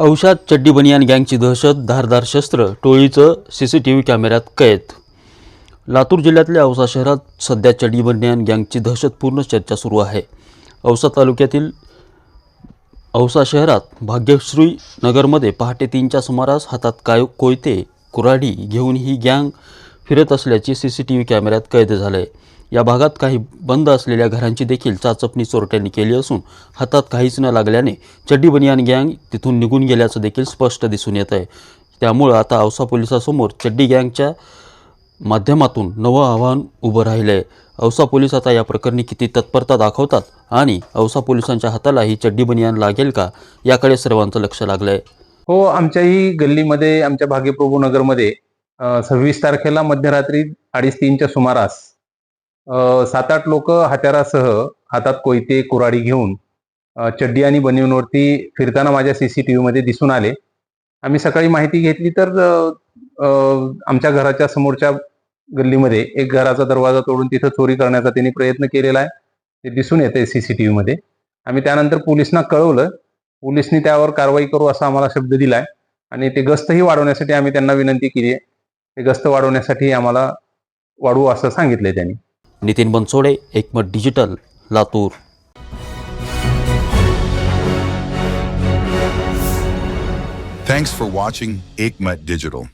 औषात चड्डी बनियान गँगची दहशत धारदार शस्त्र टोळीचं सी सी टी व्ही कॅमेऱ्यात कैद. लातूर जिल्ह्यातल्या औसा शहरात सध्या चड्डी बनियान गँगची दहशतपूर्ण चर्चा सुरू आहे. औसा तालुक्यातील औसा शहरात भाग्यश्री नगरमध्ये पहाटे तीनच्या सुमारास हातात काय कोयते कुऱ्हाडी घेऊन ही गँग फिरत असल्याची सी सी टी व्ही कॅमेऱ्यात कैद झालं आहे या भागात काही बंद असलेल्या घरांची देखील चाचपणी चोरट्यांनी केली असून हातात काहीच न लागल्याने चड्डी बनियान गँग तिथून निघून गेल्याचं देखील स्पष्ट दिसून येत आहे त्यामुळं आता औसा पोलिसासमोर चड्डी गँगच्या माध्यमातून नवं आव्हान उभं राहिलं आहे औसा पोलीस आता या प्रकरणी किती तत्परता दाखवतात आणि औसा पोलिसांच्या हाताला ही चड्डी बनियान लागेल का? याकडे सर्वांचं लक्ष लागलं आहे हो आमच्याही गल्लीमध्ये आमच्या भाग्यप्रभू नगरमध्ये सव्वीस तारखेला मध्यरात्री अडीच तीनच्या सुमारास सात आठ लोक हत्यारासह हातात कोयते कुराडी घेऊन चड्डी आणि बनिवनवरती फिरताना माझ्या सी सी टी व्हीमध्ये दिसून आले. आम्ही सकाळी माहिती घेतली तर आमच्या घराच्या समोरच्या गल्लीमध्ये एक घराचा दरवाजा तोडून तिथं चोरी करण्याचा त्यांनी प्रयत्न केलेला आहे. ते दिसून येते टी व्हीमध्ये. आम्ही त्यानंतर पोलिसांना कळवलं. पोलिसनी त्यावर कारवाई करू असा आम्हाला शब्द दिलाय आणि ते गस्तही वाढवण्यासाठी आम्ही त्यांना विनंती केली आहे. ते गस्त वाढवण्यासाठी आम्हाला वाढवू असं सांगितलंय त्यांनी Nitin Bansode Ekmat digital Latur Thanks for watching Aikmat Digital.